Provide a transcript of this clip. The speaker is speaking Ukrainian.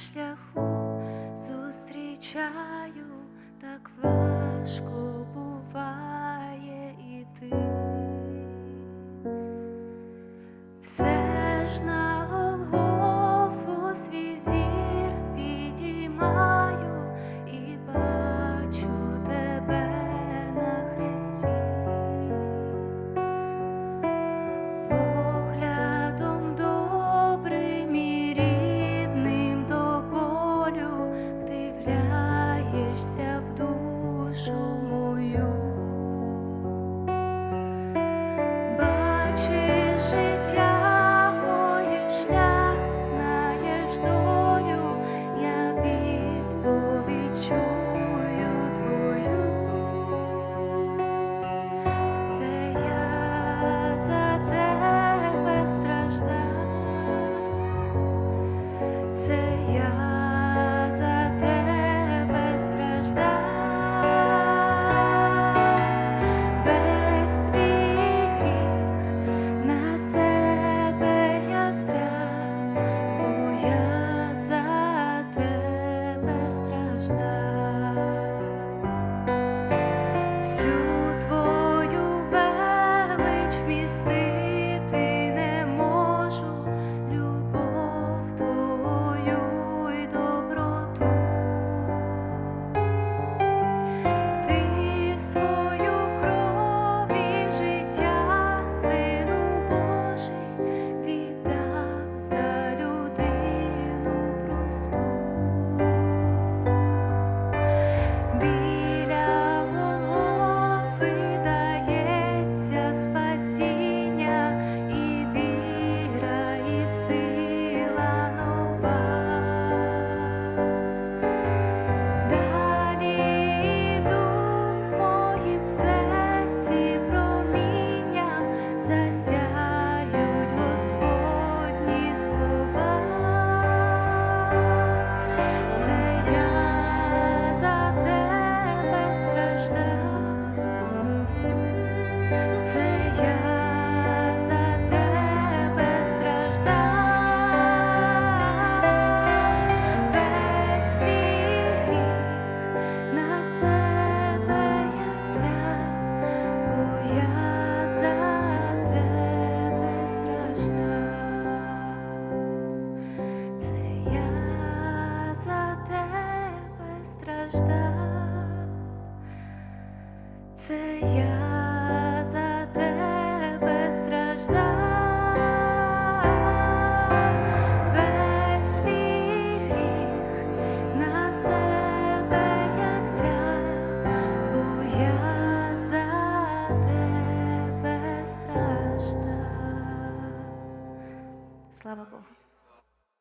шляху зустрічаю, так важко буває 睡觉 тебе